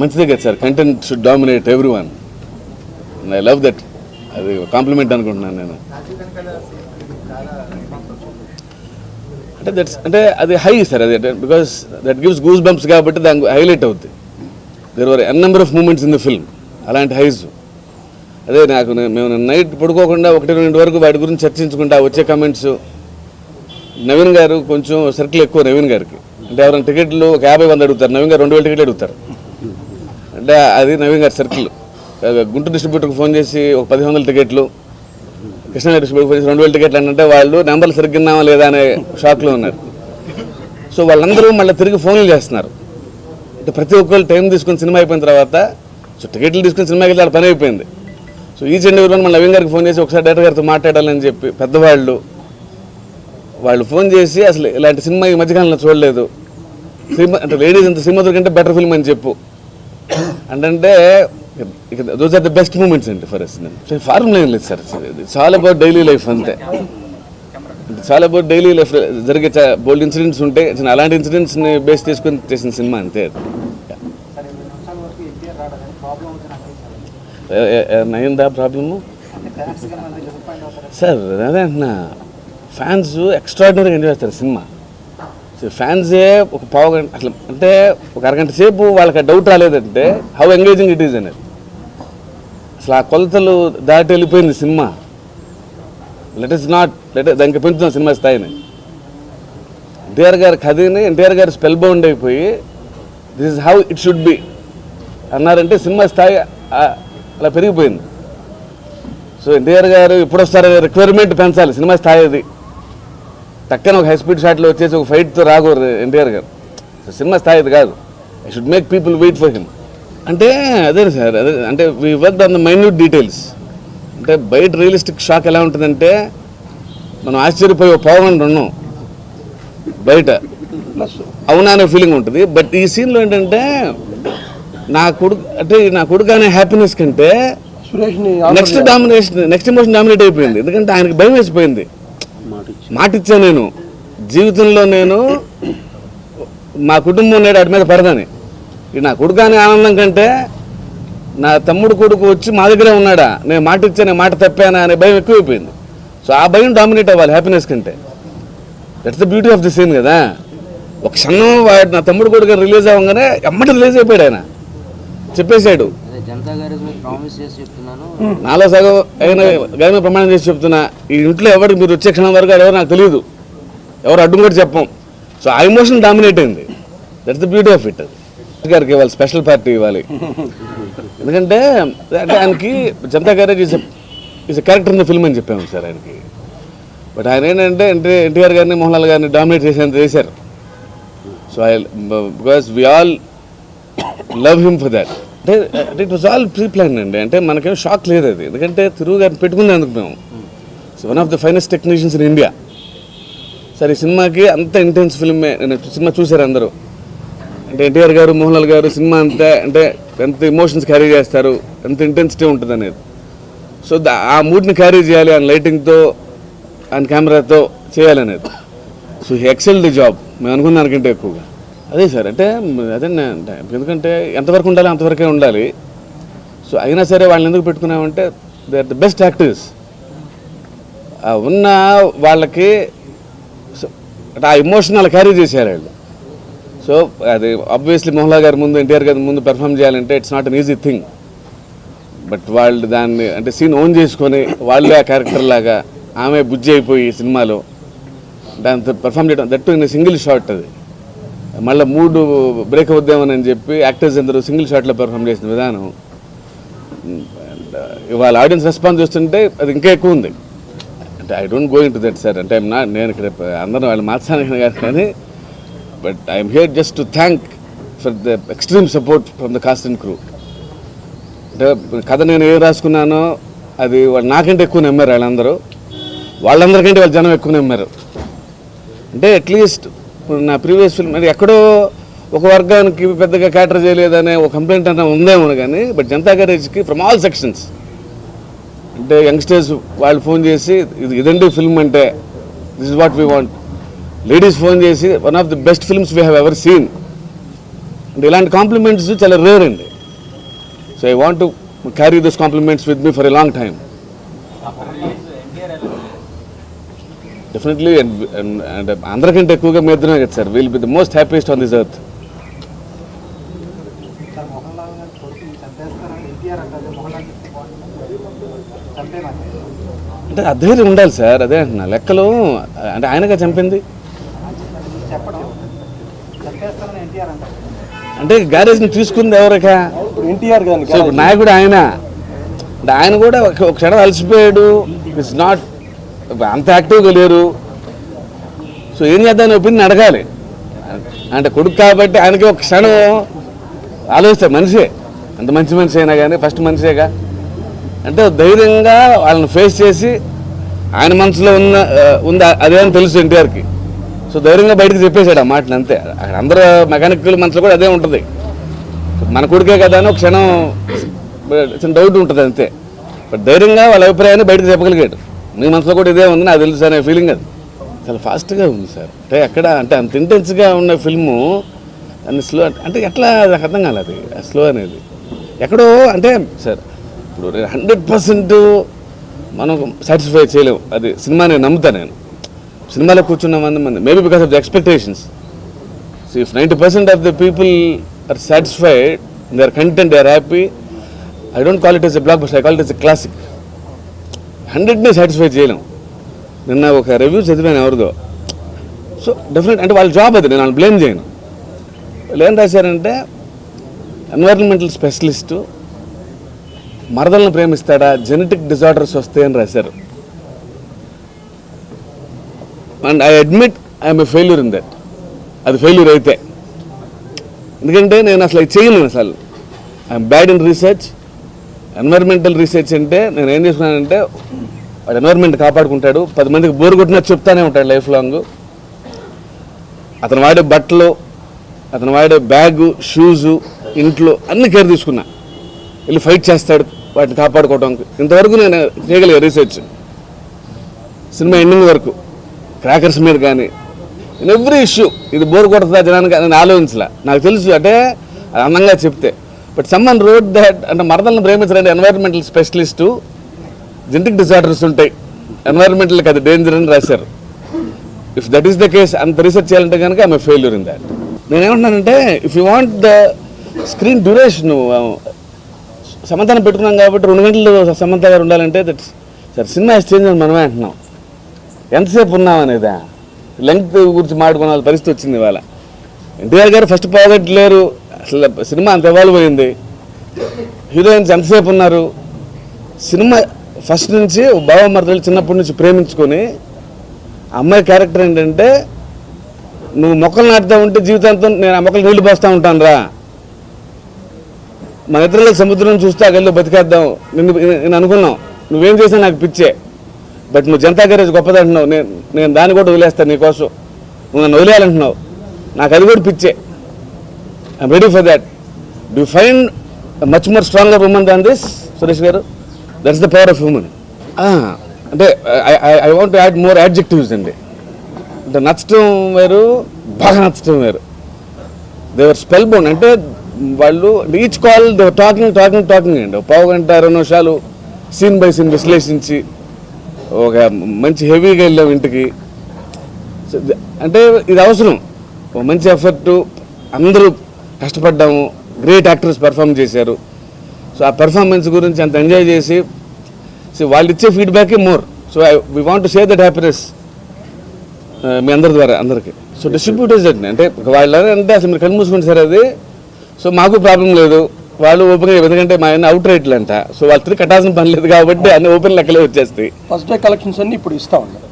మంచిదే కదా sir content should dominate everyone I love that అది కాంప్లిమెంట్ అనుకుంటున్నాను నేను. అంటే దట్స్ అంటే అది హై సార్ అది because that gives goose bumps కాబట్టి దానికి హైలైట్ అవుద్ది. There were n number of moments in the film అలాంటి హైస్ అదే నాకు మేము నైట్ పడుకోకుండా ఒకటి రెండు వరకు వాటి గురించి చర్చించుకుంటా వచ్చే కమెంట్స్ నవీన్ గారు కొంచెం సర్కిల్ ఎక్కువ నవీన్ గారికి. అంటే ఎవరైనా టికెట్లు ఒక యాభై వంద అడుగుతారు. నవీన్ గారు రెండు వేల టికెట్లు అడుగుతారు. అంటే అది నవీన్ గారి సర్కిల్. గుంటూరు డిస్ట్రిబ్యూటర్కి ఫోన్ చేసి ఒక పది వందల టికెట్లు కృష్ణా డిస్ట్రిబ్యూటర్ ఫోన్ చేసి రెండు వేల టికెట్లు అంటే వాళ్ళు నెంబర్లు సరిగ్గిన్నామా లేదా అనే షాక్లో ఉన్నారు. సో వాళ్ళందరూ మళ్ళీ తిరిగి ఫోన్లు చేస్తున్నారు. అంటే ప్రతి ఒక్కరు టైం తీసుకుని సినిమా అయిపోయిన తర్వాత సో టికెట్లు తీసుకుని సినిమాకి వెళ్ళి వాళ్ళ పని అయిపోయింది. సో ఈ చెండు ఊరిలో మన నవీన్ గారికి ఫోన్ చేసి ఒకసారి డైరెక్టర్ గారితో మాట్లాడాలని చెప్పి పెద్దవాళ్ళు వాళ్ళు ఫోన్ చేసి అసలు ఇలాంటి సినిమా ఈ మధ్యకాలంలో చూడలేదు. సినిమా అంటే లేడీస్ ఇంత సినిమా దొరికంటే బెటర్ ఫిల్మ్ అని చెప్పు. అంటే those are the best moments అండి ఫర్ ఎస్ ఫార్ములా ఏం లేదు సార్ చాలా అబౌట్ డైలీ లైఫ్ అంతే. చాలా అబౌట్ డైలీ లైఫ్ జరిగే బోల్డ్ ఇన్సిడెంట్స్ ఉంటాయి చిన్న అలాంటి ఇన్సిడెంట్స్ని బేస్ తీసుకుని చేసిన సినిమా అంతే అది. నయిందా ప్రాబ్లము సార్ అదే అంటున్నా. ఫ్యాన్స్ ఎక్స్ట్రాడినరీగా ఎంజాయ్ చేస్తారు సినిమా ఫ్యాన్సే ఒక పావు గంట అట్లా అంటే ఒక అరగంట సేపు వాళ్ళకి డౌట్ రాలేదంటే హౌ ఎంగేజింగ్ ఇట్ ఈజ్ అనేది. అసలు ఆ కొలతలు దాటి వెళ్ళిపోయింది సినిమా. లెట్ ఇస్ నాట్ లెట్ దానికి పెంచుతాం సినిమా స్థాయిని. ఎన్టీఆర్ గారి కథని ఎన్టీఆర్ గారు స్పెల్ బౌండ్ అయిపోయి this is how it should be అన్నారంటే సినిమా స్థాయి అలా పెరిగిపోయింది. సో ఎన్టీఆర్ గారు ఇప్పుడు రిక్వైర్మెంట్ పెంచాలి సినిమా స్థాయి అది. టక్కన ఒక హై స్పీడ్ షాట్లో వచ్చేసి ఒక ఫైట్తో రాకూడదు ఎన్టీఆర్ గారు. సో సినిమా స్థాయి కాదు. I should make people wait for him అంటే అదే సార్ అదే అంటే we work on the minute details అంటే బయట రియలిస్టిక్ షాక్ ఎలా ఉంటుందంటే మనం ఆశ్చర్యపోయి ఒక పావుగంట ఉన్నాం. బయట. అవునా అనే ఫీలింగ్ ఉంటుంది. బట్ ఈ సీన్లో ఏంటంటే నా కొడుకు అంటే నా కొడుకు అనే హ్యాపీనెస్ కంటే next domination next emotion dominate అయిపోయింది. ఎందుకంటే ఆయనకి భయం వేసిపోయింది. మాట ఇచ్చా నేను? జీవితంలో నేను మా కుటుంబం నేడు వాటి మీద పడదని. ఇది నా కొడుకు అనే ఆనందం కంటే నా తమ్ముడు కొడుకు వచ్చి మా దగ్గరే ఉన్నాడా? నేను మాట ఇచ్చా నేను మాట తప్పానా అనే భయం ఎక్కువైపోయింది. సో ఆ భయం డామినేట్ అవ్వాలి హ్యాపీనెస్ కంటే. That's the beauty of the scene కదా. ఒక క్షణం వాడు నా తమ్ముడు కొడుకు రిలీజ్ అవ్వగానే ఎమ్మటి రిలీజ్ అయిపోయాడు ఆయన. చెప్పేశాడు. నాలో సగం అయిన ప్రమాణం చేసి చెప్తున్నా. ఈ ఇంట్లో ఎవరికి మీరు వచ్చే క్షణం వరకు ఎవరు నాకు తెలియదు ఎవరు అడ్డు కూడా చెప్పం. సో ఆ ఎమోషన్ డామినేట్ అయింది. That's the beauty of it గారికి ఇవ్వాలి స్పెషల్ పార్టీ ఇవ్వాలి. ఎందుకంటే అంటే ఆయనకి Janatha Garage is is character in the film అని చెప్పాము సార్ ఆయనకి. బట్ ఆయన ఏంటంటే అంటే ఎన్టీఆర్ గారిని మోహన్ లాల్ గారిని డామినేట్ చేసేంత చేశారు. So I because we all love him for that అంటే it was all pre plan అండి. అంటే మనకేం షాక్ లేదు అది. ఎందుకంటే తిరుగు గారిని పెట్టుకునేందుకు మేము. So one of the finest technicians in India సరే ఈ సినిమాకి అంత ఇంటెన్స్ ఫిల్మే నేను సినిమా చూశారు అందరూ. అంటే ఎన్టీఆర్ గారు మోహన్ లాల్ గారు సినిమా అంతా అంటే ఎంత ఇమోషన్స్ క్యారీ చేస్తారు ఎంత ఇంటెన్సిటీ ఉంటుంది అనేది. సో దా- ఆ మూడ్ని క్యారీ చేయాలి ఆయన లైటింగ్తో ఆయన కెమెరాతో చేయాలనేది. So he excel the job మేము అనుకున్న దానికంటే ఎక్కువగా. అదే సార్ అంటే అదే ఎందుకంటే ఎంతవరకు ఉండాలి అంతవరకే ఉండాలి. సో అయినా సరే వాళ్ళని ఎందుకు పెట్టుకున్నామంటే they are the best actors ఉన్న వాళ్ళకి ఆ ఎమోషన్ అలా క్యారీ చేశారు వాళ్ళు. సో అది ఆబ్వియస్లీ మోహన్లా గారి ముందు ఎన్టీఆర్ గారి ముందు పెర్ఫామ్ చేయాలంటే it's not an easy thing but వాళ్ళు దాన్ని అంటే సీన్ ఓన్ చేసుకొని వాళ్ళే ఆ క్యారెక్టర్ లాగా ఆమె బుజ్జి అయిపోయి సినిమాలో దాంతో పెర్ఫామ్ చేయడం దట్టు ఇన్ సింగిల్ షాట్ అది. మళ్ళీ మూడు బ్రేక్ అవుద్దామని చెప్పి యాక్టర్స్ అందరూ సింగిల్ షాట్లో పెర్ఫామ్ చేసిన విధానం. ఇవాళ uh, ఆడియన్స్ రెస్పాన్స్ చూస్తుంటే అది ఇంకా ఎక్కువ ఉంది. అంటే I don't going to that sir. అంటే ఐమ్ నాట్ నేను ఇక్కడ అందరం వాళ్ళు మార్చాను కాదు కానీ but I'm here just to thank for the extreme support from the cast and crew. అంటే కథ నేను ఏం రాసుకున్నానో అది వాళ్ళు నాకంటే ఎక్కువ నమ్మారు వాళ్ళందరూ. వాళ్ళందరికంటే వాళ్ళ జనం ఎక్కువ నమ్మారు. అంటే అట్లీస్ట్ ఇప్పుడు నా ప్రీవియస్ ఫిల్మ్ అది ఎక్కడో ఒక వర్గానికి పెద్దగా క్యాటర్ చేయలేదనే ఒక కంప్లైంట్ అన్న ఉందేమో కానీ బట్ జనతా గ్యారేజ్కి ఫ్రమ్ ఆల్ సెక్షన్స్ అంటే యంగ్స్టర్స్ వాళ్ళు ఫోన్ చేసి ఇది ఇదండి ఫిల్మ్ అంటే this is what we want ladies phone చేసి one of the best films we have ever seen అంటే ఇలాంటి కాంప్లిమెంట్స్ చాలా రేర్ అండి. So I want to carry those compliments with me for a long time definitely అంటే అందరికంటే ఎక్కువగా మీ ఇద్దరమే కదా sir. Will be the most happiest on this earth చంపేమంటే అంటే ఆ ధైర్యం ఉండాలి సార్. అదే అంటున్నా. లెక్కలు అంటే ఆయనగా చంపింది? అంటే గ్యారేజ్ని తీసుకుంది ఎవరికా? ఎన్టీఆర్ నాయకుడు ఆయన. అంటే ఆయన కూడా ఒక ఒక క్షణం అలసిపోయాడు. ఇట్స్ నాట్ అంత యాక్టివ్గా లేరు. సో ఏం చేద్దామని ఒపీనియన్ అడగాలి. అంటే కొడుకు కాబట్టి ఆయనకి ఒక క్షణం ఆలోచిస్తారు మనిషే. అంత మంచి మనిషి అయినా కానీ ఫస్ట్ మనిషేగా. అంటే ధైర్యంగా వాళ్ళని ఫేస్ చేసి ఆయన మనసులో ఉన్న ఉంది అదే అని తెలుసు ఎన్టీఆర్కి. సో ధైర్యంగా బయటకు చెప్పేశాడు ఆ మాటలు అంతే. అక్కడ అందరూ మెకానికల్ మనసులో కూడా అదే ఉంటుంది. మన కొడుకే కదా అని ఒక క్షణం చిన్న డౌట్ ఉంటుంది అంతే. బట్ ధైర్యంగా వాళ్ళ అభిప్రాయాన్ని బయటకు చెప్పగలిగాడు. మీ మనసులో కూడా ఇదే ఉంది నాకు తెలుసు అనే ఫీలింగ్ అది. చాలా ఫాస్ట్గా ఉంది సార్. అంటే ఎక్కడ అంటే అంత ఇంటెన్స్గా ఉన్న ఫిల్ము దాన్ని స్లో అంటే ఎట్లా నాకు అర్థం కాలేదు అది స్లో అనేది. ఎక్కడో అంటే సార్ ఇప్పుడు హండ్రెడ్ పర్సెంట్ మనం సాటిస్ఫై చేయలేము. అది సినిమా నేను నమ్ముతాను నేను. సినిమాలో కూర్చున్న మంది మంది maybe because of the expectations so if ninety percent of the people are satisfied they are content they are happy I don't call it as a blockbuster I call it as a classic హండ్రెడ్ని satisfy చేయలేం. నిన్న ఒక review చదివాను ఎవరిదో. So definite అంటే వాళ్ళ job అది నేను వాళ్ళు బ్లేమ్ చేయను. వాళ్ళు ఏం రాశారంటే ఎన్వైరన్మెంటల్ స్పెషలిస్టు మరదలను ప్రేమిస్తాడా జెనెటిక్ డిజార్డర్స్ వస్తాయని రాశారు. And I admit I'm a failure in that అది ఫెయిల్యూర్ అయితే. ఎందుకంటే నేను అసలు ఇది చేయను అసలు. I'm bad in research environmental research అంటే నేను ఏం చేసుకున్నానంటే వాడు ఎన్విరాన్మెంట్ కాపాడుకుంటాడు. పది మందికి బోరు కొట్టినా చెప్తానే ఉంటాడు లైఫ్ లాంగ్ అతను వాడే బట్టలు అతను వాడే బ్యాగు షూజు ఇంట్లో అన్ని కేర్ తీసుకున్నా. వెళ్ళి ఫైట్ చేస్తాడు. వాటిని కాపాడుకోవడానికి ఇంతవరకు నేను చేయగలిగా రీసెర్చ్ సినిమా ఎండింగ్ వరకు. క్రాకర్స్ మీద కానీ. ఇన్ ఎవ్రీ ఇష్యూ ఇది బోర్ కొడుతుందా జనానికి నేను ఆలోచించలే. నాకు తెలుసు అంటే అది అందంగా చెప్తే. బట్ సమ్మన్ రోడ్ దట్ అంటే మరదలను ప్రేమించడానికి ఎన్వైరన్మెంటల్ స్పెషలిస్టు జెనటిక్ డిజార్డర్స్ ఉంటాయి. ఎన్వైరన్మెంటల్కి అది డేంజర్ అని రాశారు. If that is the case అంత రీసెర్చ్ చేయాలంటే కనుక ఆమె ఫెయిల్యూర్ ఇన్ దాట్ నేనేమంటున్నానంటే if you want the screen duration సమంతాన్ని పెట్టుకున్నాం కాబట్టి రెండు గంటలు సమంత గారు ఉండాలంటే దట్స్ సార్ సినిమా చేంజ్ అని మనమే అంటున్నాం. ఎంతసేపు ఉన్నాం అనేదా లెంగ్త్ గురించి మాట్లాడుకున్న పరిస్థితి వచ్చింది ఇవాళ. ఎన్టీఆర్ గారు ఫస్ట్ పోగొట్టలేరు అసలు సినిమా అంత ఎవాల్వ్ అయింది. హీరోయిన్స్ ఎంతసేపు ఉన్నారు? సినిమా ఫస్ట్ నుంచి బావ చిన్నప్పటి నుంచి ప్రేమించుకొని అమ్మాయి క్యారెక్టర్ ఏంటంటే నువ్వు మొక్కలు నాటుతూ ఉంటే జీవితాంతం నేను ఆ మొక్కలు నీళ్ళు పోస్తూ ఉంటాను రా. మన ఇద్దరు సముద్రం చూస్తే అక్కడ బతికేద్దాం. నిన్ను నేను అనుకున్నాం. నువ్వేం చేసినా నాకు పిచ్చే. బట్ నువ్వు జనతా గ్యారేజ్ గొప్పదంటున్నావు నేను నేను దాన్ని కూడా వదిలేస్తాను నీకోసం నువ్వు నన్ను వదిలేయాలంటున్నావు. నాకు అది కూడా పిచ్చే. I'm ready for that do find much more stronger women than this Suresh గారు that's the power of human అంటే I want add more adjectives అండి అంటే నచ్చటం వేరు బాగా నచ్చటం వేరు. దేవర్ స్పెల్ బౌండ్ అంటే వాళ్ళు each call they're talking talking talking అండి ఒక పావు గంట రెండు నిమిషాలు సీన్ బై సీన్ విశ్లేషించి ఒక మంచి హెవీగా వెళ్ళాం ఇంటికి. అంటే ఇది అవసరం. ఒక మంచి ఎఫర్ట్ అందరూ కష్టపడ్డాము. గ్రేట్ యాక్టర్స్ పెర్ఫామ్ చేశారు. సో ఆ పెర్ఫార్మెన్స్ గురించి అంత ఎంజాయ్ చేసి సో వాళ్ళు ఇచ్చే ఫీడ్బ్యాకే more so I we want share that happiness మీ అందరి ద్వారా అందరికీ. సో డిస్ట్రిబ్యూటర్స్ అండి అంటే వాళ్ళు అంటే అసలు మీరు కళ్ళు మూసుకుంటే సరే అది సో మాకు ప్రాబ్లం లేదు. వాళ్ళు ఓపెన్ ఎందుకంటే మా ఆయన అవుట్ రేట్లు అంట సో వాళ్ళు తిరిగి కట్టాల్సిన పని లేదు కాబట్టి అన్ని ఓపెన్ లెక్కలే వచ్చేస్తాయి. ఫస్ట్ డే కలెక్షన్స్ అన్ని ఇప్పుడు ఇస్తా ఉన్నారు.